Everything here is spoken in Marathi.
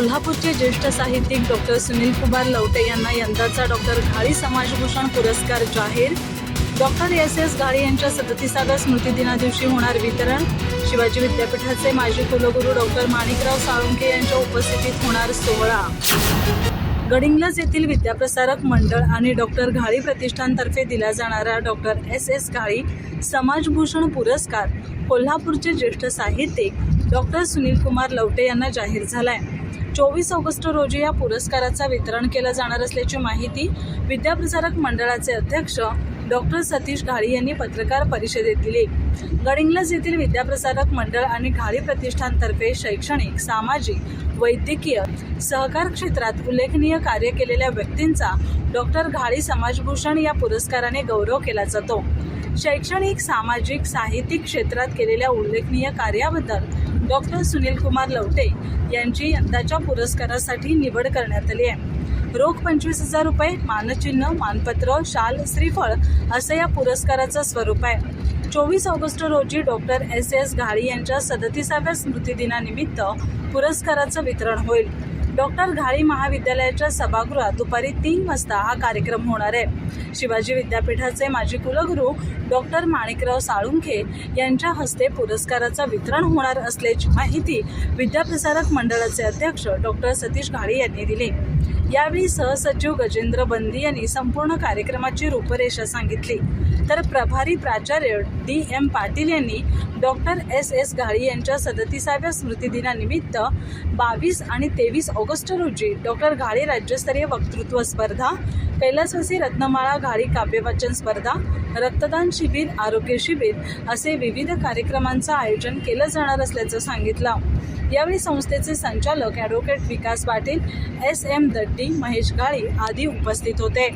कोल्हापूरचे ज्येष्ठ साहित्यिक डॉक्टर सुनील कुमार लवटे यांना यंदाचा डॉक्टर घाळी समाजभूषण पुरस्कार जाहीर. डॉक्टर एस एस घाळी यांच्या सदतीसाव्या स्मृतिदिना दिवशी होणार वितरण. शिवाजी विद्यापीठाचे माजी कुलगुरू डॉक्टर माणिकराव साळुंके यांच्या उपस्थितीत होणार सोहळा. गडिंग्लज येथील विद्याप्रसारक मंडळ आणि डॉक्टर घाळी प्रतिष्ठानतर्फे दिला जाणारा डॉक्टर एस एस घाळी समाजभूषण पुरस्कार कोल्हापूरचे ज्येष्ठ साहित्यिक डॉक्टर सुनील कुमार लवटे यांना जाहीर झाला आहे चोवीस ऑगस्ट रोजी या पुरस्काराचं वितरण केलं जाणार असल्याची माहिती विद्याप्रसारक मंडळाचे अध्यक्ष डॉक्टर सतीश घाळी यांनी पत्रकार परिषदेत दिली. गडिंग्लज येथील विद्याप्रसारक मंडळ आणि घाळी प्रतिष्ठानतर्फे शैक्षणिक सामाजिक वैद्यकीय सहकार क्षेत्रात उल्लेखनीय कार्य केलेल्या व्यक्तींचा डॉक्टर घाळी समाजभूषण या पुरस्काराने गौरव केला जातो. शैक्षणिक सामाजिक साहित्यिक क्षेत्रात केलेल्या उल्लेखनीय कार्याबद्दल डॉक्टर सुनील कुमार लवटे यांची यंदाच्या पुरस्कारासाठी निवड करण्यात आली आहे. रोख पंचवीस हजार रुपये मानचिन्ह मानपत्र शाल श्रीफळ असं या पुरस्काराचं स्वरूप आहे. चोवीस ऑगस्ट रोजी डॉक्टर एस एस घाळी यांच्या सदतीसाव्या स्मृतिदिनानिमित्त पुरस्काराचं वितरण होईल. डॉक्टर घाळी महाविद्यालयाच्या सभागृहात दुपारी तीन वाजता हा कार्यक्रम होणार आहे. शिवाजी विद्यापीठाचे माजी कुलगुरू डॉक्टर माणिकराव साळुंखे यांच्या हस्ते पुरस्काराचं वितरण होणार असल्याची माहिती विद्याप्रसारक मंडळाचे अध्यक्ष डॉक्टर सतीश घाळी यांनी दिली. यावेळी सहसचिव गजेंद्र बंदी यांनी संपूर्ण कार्यक्रमाची रूपरेषा सांगितली. तर प्रभारी प्राचार्य डी एम पाटील यांनी डॉक्टर एस एस घाळी यांच्या सदतीसाव्या स्मृतिदिनानिमित्त बावीस आणि तेवीस ऑगस्ट रोजी डॉक्टर घाळी राज्यस्तरीय वक्तृत्व स्पर्धा कैलासवासी रत्नमाळा घाळी काव्यवाचन स्पर्धा रक्तदान शिबिर आरोग्य शिबिर असे विविध कार्यक्रमांचं आयोजन केलं जाणार असल्याचं सांगितलं. यावेळी संस्थेचे संचालक advocate Vikas Patil S M Daddi Mahesh Gali आदी उपस्थित होते.